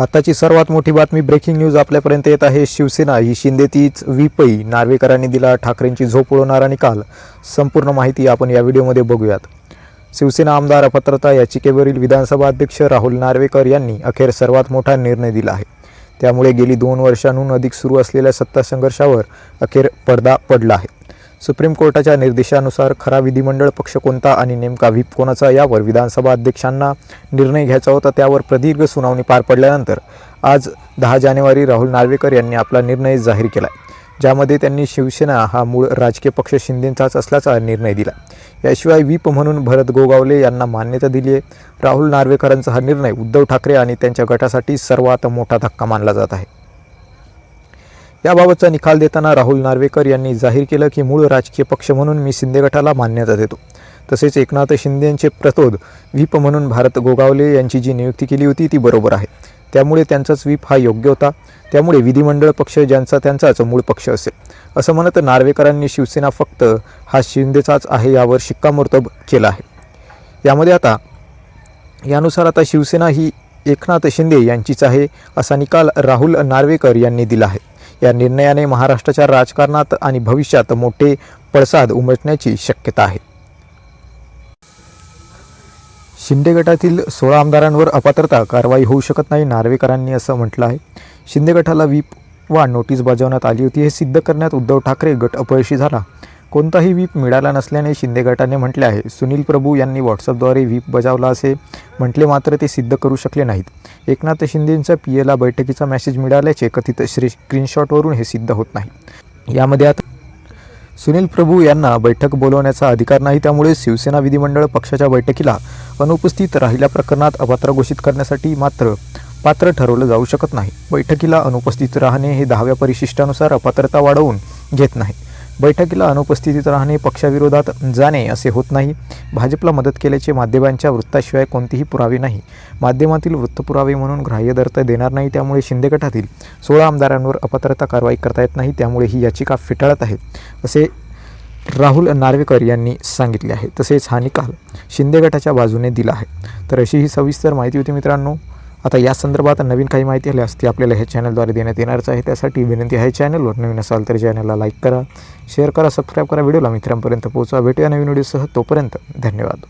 आताची सर्वात मोठी बातमी ब्रेकिंग न्यूज आपल्यापर्यंत येत आहे. शिवसेना ही शिंदे तीच विपई नार्वेकरांनी दिला. ठाकरेंची झोप उडवणारा निकाल संपूर्ण माहिती आपण या व्हिडिओमध्ये बघूयात. शिवसेना आमदार अपात्रता याचिकेवरील विधानसभा अध्यक्ष राहुल नार्वेकर यांनी अखेर सर्वात मोठा निर्णय दिला आहे. त्यामुळे गेली दोन वर्षांहून अधिक सुरू असलेल्या सत्ता संघर्षावर अखेर पडदा पडला आहे. सुप्रीम कोर्टाच्या निर्देशानुसार खरा विधिमंडळ पक्ष कोणता आणि नेमका व्हीप कोणाचा यावर विधानसभा अध्यक्षांना निर्णय घ्यायचा होता त्यावर प्रदीर्घ सुनावणी पार पडल्यानंतर आज दहा जानेवारी राहुल नार्वेकर यांनी आपला निर्णय जाहीर केला. ज्यामध्ये त्यांनी शिवसेना हा मूळ राजकीय पक्ष शिंदेंचाच असल्याचा निर्णय दिला. याशिवाय व्हीप म्हणून भरत गोगावले यांना मान्यता दिली आहे. राहुल नार्वेकरांचा हा निर्णय उद्धव ठाकरे आणि त्यांच्या गटासाठी सर्वात मोठा धक्का मानला जात आहे. याबाबतचा निकाल देताना राहुल नार्वेकर यांनी जाहीर केलं की मूळ राजकीय पक्ष म्हणून मी शिंदे गटाला मान्यता देतो. तसेच एकनाथ शिंदेंचे प्रतोद व्हीप म्हणून भारत गोगावले यांची जी नियुक्ती केली होती ती बरोबर आहे. त्यामुळे त्यांचाच व्हीप हा योग्य होता. त्यामुळे विधिमंडळ पक्ष ज्यांचा त्यांचाच मूळ पक्ष असेल. असं म्हणत नार्वेकरांनी शिवसेना फक्त हा शिंदेचाच आहे यावर शिक्कामोर्तब केला आहे. यामध्ये आता यानुसार आता शिवसेना ही एकनाथ शिंदे यांचीच आहे असा निकाल राहुल नार्वेकर यांनी दिला आहे. या निर्णयाने महाराष्ट्राच्या राजकारणात आणि भविष्यात मोठे पडसाद उमटण्याची शक्यता आहे. शिंदे गटातील सोळा आमदारांवर अपात्रता कारवाई होऊ शकत नाही नार्वेकरांनी असं म्हटलं आहे. शिंदे गटाला व्हीप वा नोटीस बजावण्यात आली होती. हे सिद्ध करण्यात उद्धव ठाकरे गट अपयशी झाला. कोणताही व्हीप मिळाला नसल्याने शिंदे गटाने म्हटले आहे. सुनील प्रभू यांनी व्हॉट्सअपद्वारे व्हीप बजावला असे म्हटले मात्र ते सिद्ध करू शकले नाहीत. एकनाथ शिंदेंच्या पी एला बैठकीचा मेसेज मिळाल्याचे कथित श्री स्क्रीनशॉटवरून हे सिद्ध होत नाही. यामध्ये आता सुनील प्रभू यांना बैठक बोलवण्याचा अधिकार नाही त्यामुळे शिवसेना विधिमंडळ पक्षाच्या बैठकीला अनुपस्थित राहिल्या प्रकरणात अपात्र घोषित करण्यासाठी मात्र पात्र ठरवलं जाऊ शकत नाही. बैठकीला अनुपस्थित राहणे हे दहाव्या परिशिष्टानुसार अपात्रता वाढवून घेत नाही. बैठकीला अनुपस्थितीत राहणे पक्षाविरोधात जाणे असे होत नाही. भाजपला मदत केल्याचे माध्यमांच्या वृत्ताशिवाय कोणतीही पुरावे नाही. माध्यमातील वृत्तपुरावे म्हणून ग्राह्य देणार नाही त्यामुळे शिंदे गटातील सोळा आमदारांवर अपात्रता कारवाई करता येत नाही त्यामुळे ही याचिका फेटाळत आहे असे राहुल नार्वेकर यांनी सांगितले आहे. तसेच हा निकाल शिंदे गटाच्या बाजूने दिला आहे. तर अशी ही सविस्तर माहिती होती मित्रांनो. आता या संदर्भात नवीन काही माहिती आल्यास ती आपल्याला ह्या चॅनलद्वारे देण्यात येणारच आहे. त्यासाठी विनंती आहे चॅनलवर नवीन असाल तर चॅनलला लाईक करा शेअर करा सबस्क्राईब करा. व्हिडिओला मित्रांपर्यंत पोहोचा भेटूया नवीन व्हिडिओसह तोपर्यंत धन्यवाद.